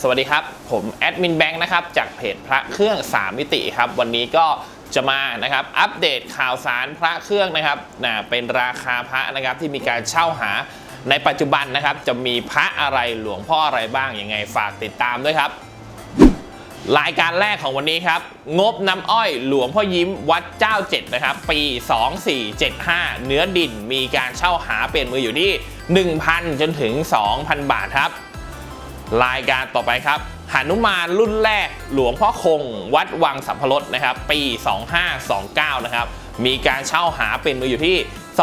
สวัสดีครับ ผมแอดมินแบงค์นะครับจากเพจพระเครื่อง 3 มิติครับ วันนี้ก็จะมานะครับอัปเดตข่าวสารพระเครื่องนะครับนะเป็นราคาพระนะครับที่มีการเช่าหาในปัจจุบันนะครับ จะมีพระอะไรหลวงพ่ออะไรบ้างยังไงฝากติดตามด้วยครับ รายการแรกของวันนี้ครับ งบน้ำอ้อยหลวงพ่อยิ้มวัดเจ้าเจ็ดนะครับ ปี 2475 เนื้อดินมีการเช่าหาเปลี่ยนมืออยู่ที่ 1,000 จนถึง 2,000 บาทครับ รายการต่อไปครับหานุมานรุ่นแรกหลวงพ่อคง วัดวังสัมพรสนะครับ ปี 2529 นะครับ มีการเช่าหาเป็นมืออยู่ที่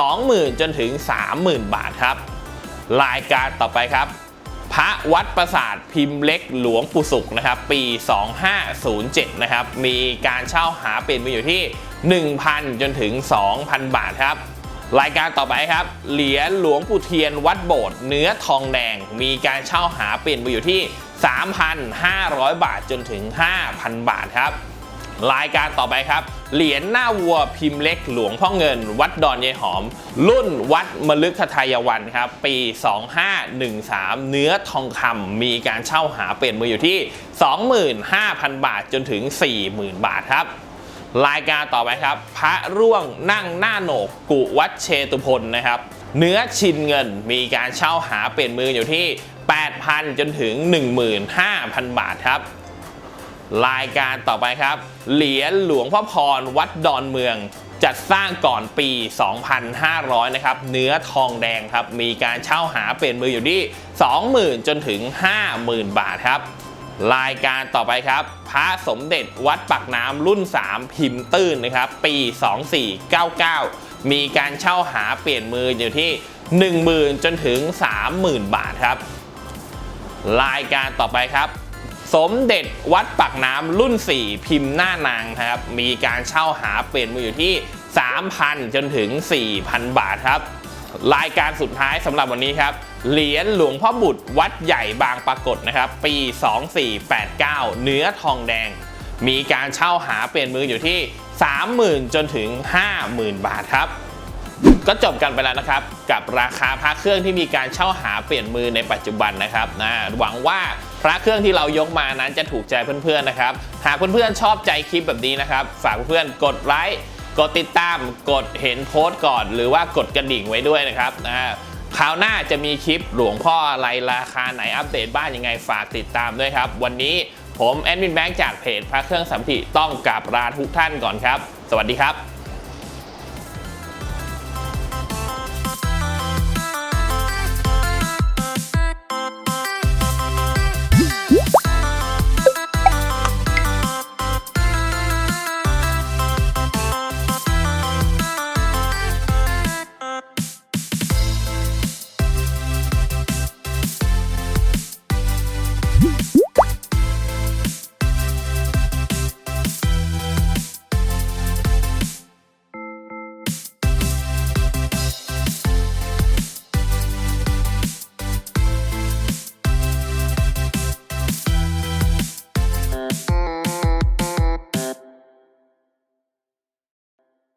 20,000 จนถึง 30,000 บาทครับ รายการต่อไปครับ พระวัดประสาทพิมพ์เล็กหลวงปู่สุขนะครับ ปี 2507 นะครับ มีการเช่าหาเป็นมืออยู่ที่ 1,000 จนถึง 2,000 บาทครับ รายการต่อไปครับ เหรียญหลวงปู่เทียนวัดโบสถ์เนื้อทองแดง มีการเช่าหาเปลี่ยนไปอยู่ที่ 3,500 บาทจนถึง 5,000 บาทครับ รายการต่อไปครับ เหรียญหน้าวัวพิมพ์เล็กหลวงพ่อเงิน วัดดอนยายหอม รุ่นวัดมลึกทายวันครับ ปี 2513 เนื้อทองคำมีการเช่าหาเปลี่ยนมืออยู่ที่ 25,000 บาทจนถึง 40,000 บาทครับ รายการต่อไปครับ พระร่วงนั่งหน้าโหนกกุวัดเชตุพลนะครับ เนื้อชินเงินมีการเช่าหาเปลี่ยนมืออยู่ที่ 8,000 จนถึง 15,000 บาทครับ รายการต่อไปครับ เหรียญหลวงพ่อพรวัดดอนเมืองจัดสร้างก่อนปี 2,500 นะครับ เนื้อทองแดงครับ มีการเช่าหาเปลี่ยนมืออยู่ที่ 20,000 จนถึง 50,000 บาทครับ รายการต่อไปครับ พระสมเด็จวัดปักน้ำรุ่น 3 พิมพ์ตื้นนะครับ ปี 2499 มีการเช่าหาเปลี่ยนมืออยู่ที่ 10,000 จนถึง 30,000 บาทครับ รายการต่อไปครับ สมเด็จวัดปักน้ำรุ่น 4 พิมพ์หน้านางครับ มีการเช่าหาเปลี่ยนมืออยู่ที่ 3,000 จนถึง 4,000 บาทครับ รายการสุดท้ายสำหรับวันนี้ครับ เหรียญหลวงพ่อบุตรวัดใหญ่บางปรากฏนะครับ ปี 2489 เนื้อทองแดง มีการเช่าหาเปลี่ยนมืออยู่ที่ 30,000 จนถึง 50,000 บาทครับ ก็จบกันไปแล้วนะครับ กับราคาพระเครื่องที่มีการเช่าหาเปลี่ยนมือในปัจจุบันนะครับนะหวังว่าพระเครื่องที่เรายกมานั้นจะถูกใจเพื่อนๆนะครับ หากเพื่อนๆชอบใจคลิปแบบนี้นะครับ ฝากเพื่อนๆกดไลค์กดติดตามกดเห็นโพสต์ก่อน หรือว่ากดกระดิ่งไว้ด้วยนะครับนะ คราวหน้าจะมีคลิปหลวงพ่ออะไรราคาไหนอัปเดตบ้านยังไงฝากติดตามด้วยครับ วันนี้ผมแอดมินแบงค์จากเพจพระเครื่องสัมผัต้องกราบลาทุกท่านก่อนครับ สวัสดีครับ